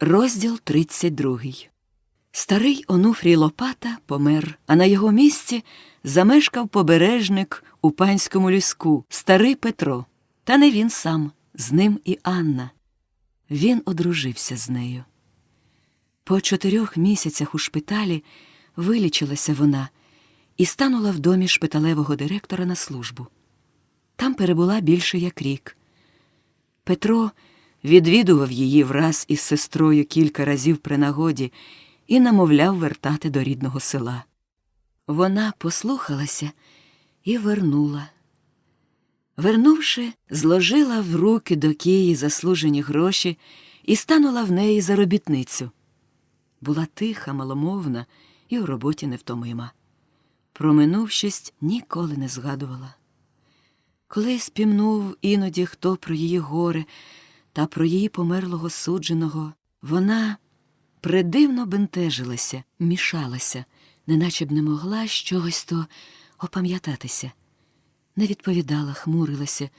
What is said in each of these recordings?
Розділ 32 Старий Онуфрій Лопата помер, а на його місці замешкав побережник у панському ліску, старий Петро. Та не він сам, з ним і Анна. Він одружився з нею. По чотирьох місяцях у шпиталі вилічилася вона і станула в домі шпиталевого директора на службу. Там перебула більше як рік. Петро відвідував її враз із сестрою кілька разів при нагоді і намовляв вертати до рідного села. Вона послухалася і вернула. Вернувши, зложила в руки до Кії заслужені гроші і станула в неї за робітницю. Була тиха, маломовна і у роботі невтомима. Про минувшість ніколи не згадувала. Коли спімнув іноді хто про її горе та про її померлого судженого, вона придивно бентежилася, мішалася, неначе б не могла з чогось то опам'ятатися. Не відповідала, хмурилася,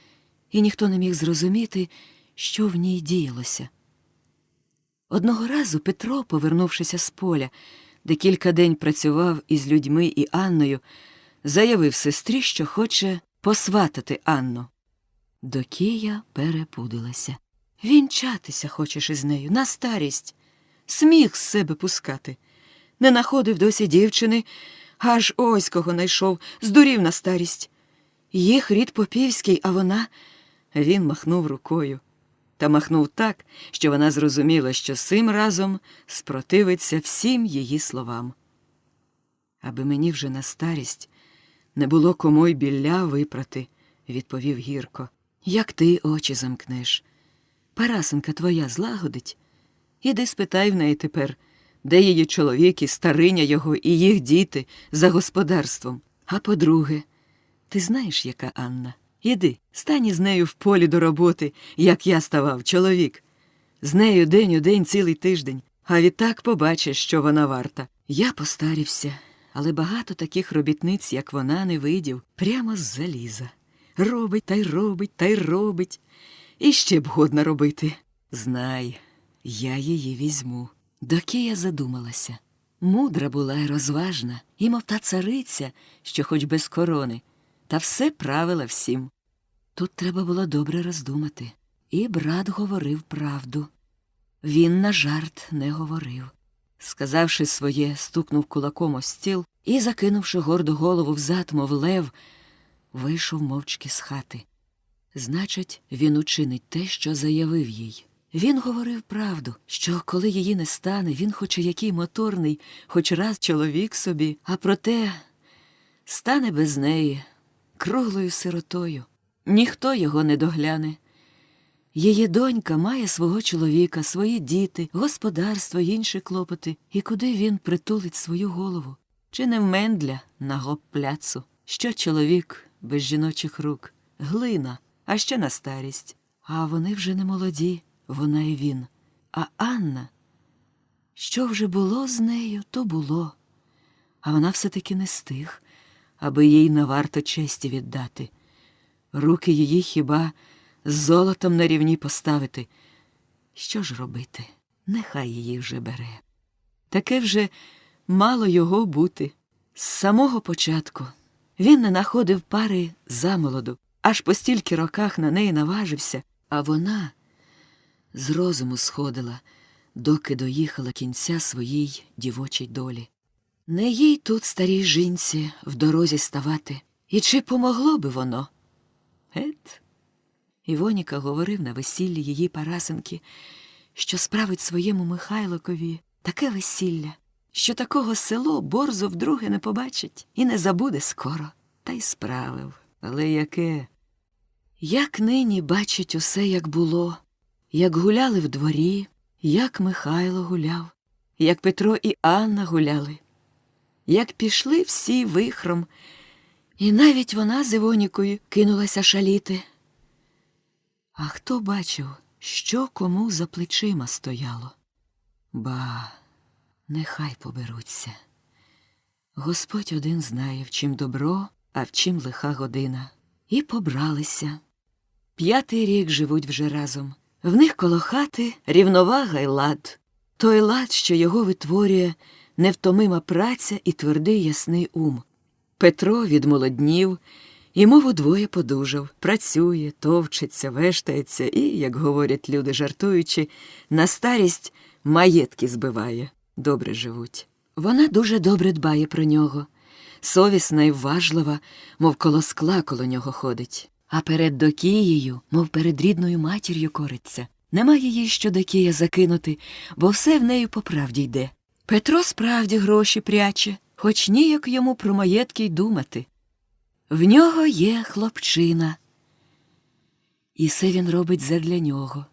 і ніхто не міг зрозуміти, що в ній діялося. Одного разу Петро, повернувшися з поля, де кілька день працював із людьми і Анною, заявив сестрі, що хоче посватати Анну. Докія перепудилася. Вінчатися хочеш із нею на старість, сміх з себе пускати. Не находив досі дівчини, аж ось кого найшов, здурів на старість. Їх рід попівський, а вона. Він махнув рукою. Та махнув так, що вона зрозуміла, що сим разом спротивиться всім її словам. Аби мені вже на старість не було кому й білля випрати, відповів гірко. Як ти очі замкнеш? Парасенка твоя злагодить. Іди спитай в неї тепер, де її чоловік і стариня його, і їх діти за господарством. А по-друге, ти знаєш, яка Анна? Іди, стань із нею в полі до роботи, як я ставав, чоловік. З нею день у день цілий тиждень, а відтак побачиш, що вона варта. Я постарівся, але багато таких робітниць, як вона, не видів, прямо з заліза. Робить та й робить та й робить. І ще б годна робити. Знай, я її візьму. Докія задумалася. Мудра була й розважна, і мов та цариця, що хоч без корони, та все правила всім. Тут треба було добре роздумати. І брат говорив правду. Він на жарт не говорив. Сказавши своє, стукнув кулаком о стіл і, закинувши горду голову взад, мов лев, вийшов мовчки з хати. Значить, він учинить те, що заявив їй. Він говорив правду, що коли її не стане, він хоч який моторний, хоч раз чоловік собі, а проте стане без неї, круглою сиротою. Ніхто його не догляне. Її донька має свого чоловіка, свої діти, господарство, й інші клопоти, і куди він притулить свою голову? Чи не мендля на гоп-пляцу? Що чоловік без жіночих рук? Глина, а ще на старість. А вони вже не молоді, вона і він. А Анна, що вже було з нею, то було. А вона все-таки не стиг, аби їй на варто честі віддати. Руки її хіба з золотом на рівні поставити. Що ж робити? Нехай її вже бере. Таке вже мало його бути. З самого початку він не находив пари замолоду, аж по стільки роках на неї наважився, а вона з розуму сходила, доки доїхала кінця своїй дівочій долі. Не їй тут, старій жінці, в дорозі ставати. І чи помогло би воно? Ет. Івоніка говорив на весіллі її Парасенки, що справить своєму Михайликові таке весілля, що такого село борзо вдруге не побачить і не забуде скоро, та й справив. Але яке? Як нині бачить усе, як було, як гуляли в дворі, як Михайло гуляв, як Петро і Анна гуляли, як пішли всі вихром, і навіть вона з Івонікою кинулася шаліти. А хто бачив, що кому за плечима стояло? Ба, нехай поберуться. Господь один знає, в чим добро, а в чим лиха година. І побралися. П'ятий рік живуть вже разом. В них коло хати рівновага й лад. той лад, що його витворює невтомима праця і твердий ясний ум. Петро відмолоднів і, мов удвоє подужав, працює, товчеться, вештається і, як говорять люди, жартуючи, на старість маєтки збиває, добре живуть. Вона дуже добре дбає про нього, совісна і вважлива, мов коло скла коло нього ходить, а перед докією, мов перед рідною матір'ю кориться. Немає їй що до Кія закинути, бо все в неї по правді йде. Петро справді гроші пряче, хоч ніяк йому про маєтки й думати. В нього є хлопчина. І все він робить задля нього.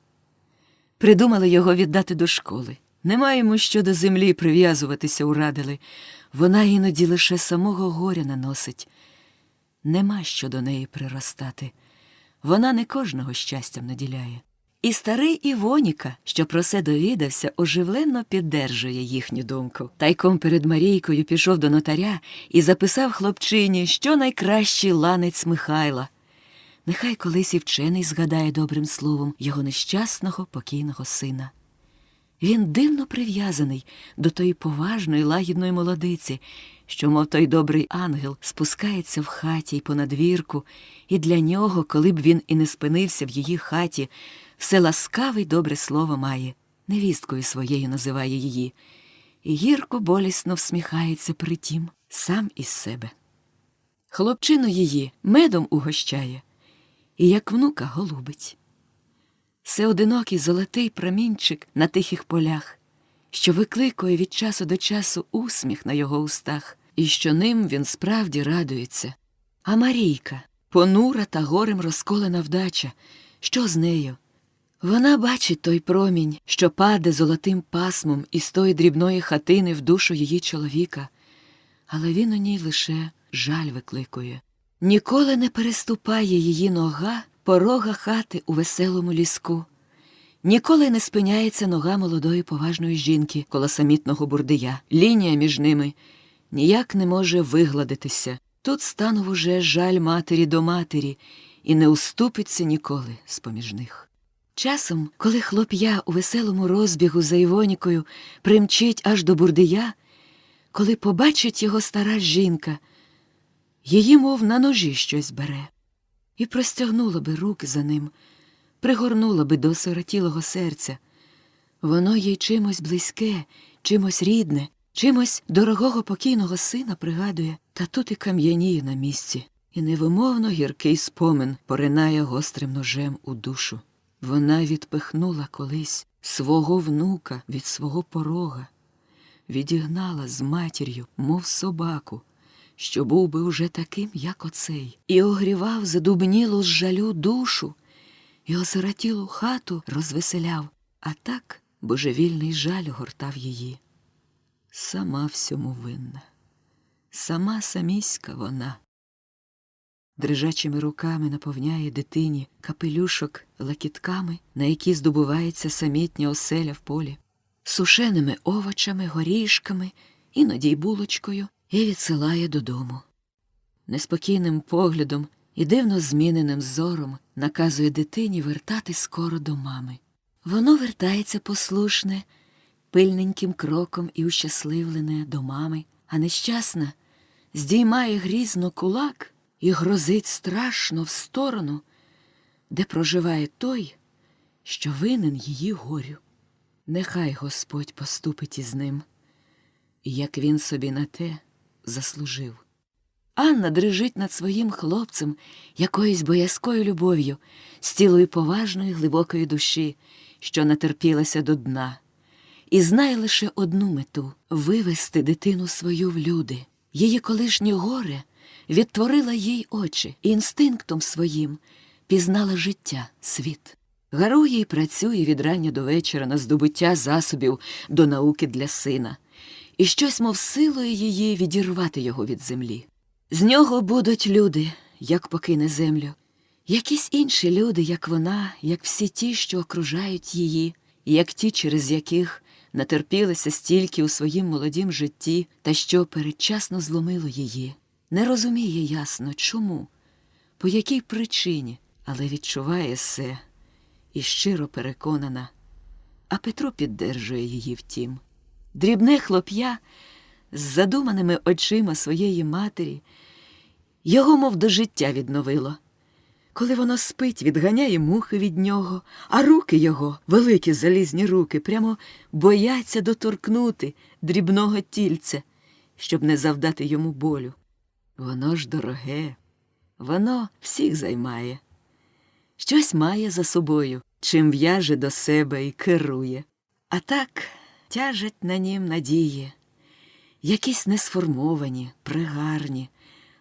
Придумали його віддати до школи. Нема йому що до землі прив'язуватися урадили. Вона іноді лише самого горя наносить. Нема що до неї приростати. Вона не кожного щастям наділяє. І старий Івоніка, що про це довідався, оживленно піддержує їхню думку. Тайком перед Марійкою пішов до нотаря і записав хлопчині, що найкращий ланець Михайла. Нехай колись і вчений згадає добрим словом його нещасного покійного сина. Він дивно прив'язаний до тої поважної лагідної молодиці, що, мов той добрий ангел, спускається в хаті й по надвірку, і для нього, коли б він і не спинився в її хаті, все ласкаве й добре слово має, невісткою своєю називає її, і гірко болісно всміхається притім сам із себе. Хлопчину її медом угощає, і як внука голубить. Це одинокий золотий промінчик на тихих полях, що викликує від часу до часу усміх на його устах, і що ним він справді радується. А Марійка, понура та горем розколена вдача, що з нею? Вона бачить той промінь, що паде золотим пасмом із тої дрібної хатини в душу її чоловіка, але він у ній лише жаль викликує. Ніколи не переступає її нога порога хати у веселому ліску. Ніколи не спиняється нога молодої поважної жінки коло самітного бурдия. Лінія між ними ніяк не може вигладитися. Тут станув уже жаль матері до матері і не уступиться ніколи з поміж них. Часом, коли хлоп'я у веселому розбігу за Івонікою примчить аж до бурдия, коли побачить його стара жінка, її, мов на ножі щось бере, і простягнула би руки за ним, пригорнула би до сиротілого серця. Воно їй чимось близьке, чимось рідне, чимось дорогого покійного сина пригадує, та тут і кам'яніє на місці, і невимовно гіркий спомин поринає гострим ножем у душу. Вона відпихнула колись свого внука від свого порога, відігнала з матір'ю, мов собаку, що був би уже таким, як оцей, і огрівав задубнілу з жалю душу, і озератілу хату розвеселяв, а так божевільний жаль гортав її. Сама всьому винна, сама саміська вона. Дрижачими руками наповняє дитині капелюшок лакітками, на які здобувається самітня оселя в полі, сушеними овочами, горішками, іноді й булочкою, і відсилає додому. Неспокійним поглядом і дивно зміненим зором наказує дитині вертати скоро до мами. Воно вертається послушне, пильненьким кроком і ущасливлене до мами, а нещасна здіймає грізно кулак і грозить страшно в сторону, де проживає той, що винен її горю. Нехай Господь поступить із ним, як він собі на те заслужив. Анна дрижить над своїм хлопцем якоюсь боязкою любов'ю, з цілої поважної глибокої душі, що натерпілася до дна, і знає лише одну мету вивести дитину свою в люди. Її колишнє горе відтворила їй очі, і інстинктом своїм пізнала життя, світ. Гарує й працює від рання до вечора на здобуття засобів до науки для сина, і щось, мов силою її відірвати його від землі. З нього будуть люди, як покине землю, якісь інші люди, як вона, як всі ті, що окружають її, як ті, через яких натерпілися стільки у своїм молодім житті, та що передчасно зломило її. Не розуміє ясно, чому, по якій причині, але відчуває все і щиро переконана а Петро піддержує її втім. Дрібне хлоп'я з задуманими очима своєї матері його мов до життя відновило. Коли воно спить, відганяє мухи від нього, а руки його, великі залізні руки, прямо бояться доторкнути дрібного тільця, щоб не завдати йому болю. Воно ж дороге, воно всіх займає. Щось має за собою, чим в'яже до себе і керує. А так тяжать на нім надії, якісь несформовані, пригарні,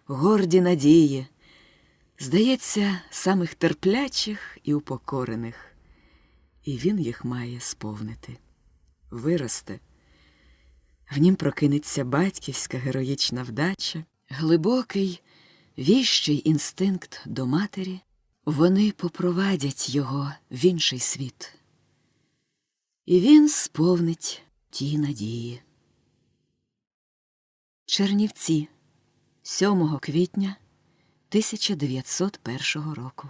горді надії, здається, самих терплячих і упокорених, і він їх має сповнити. Виросте. В нім прокинеться батьківська героїчна вдача, глибокий, віщий інстинкт до матері. Вони попровадять його в інший світ. І він сповнить ті надії. Чернівці 7 квітня 1901 року.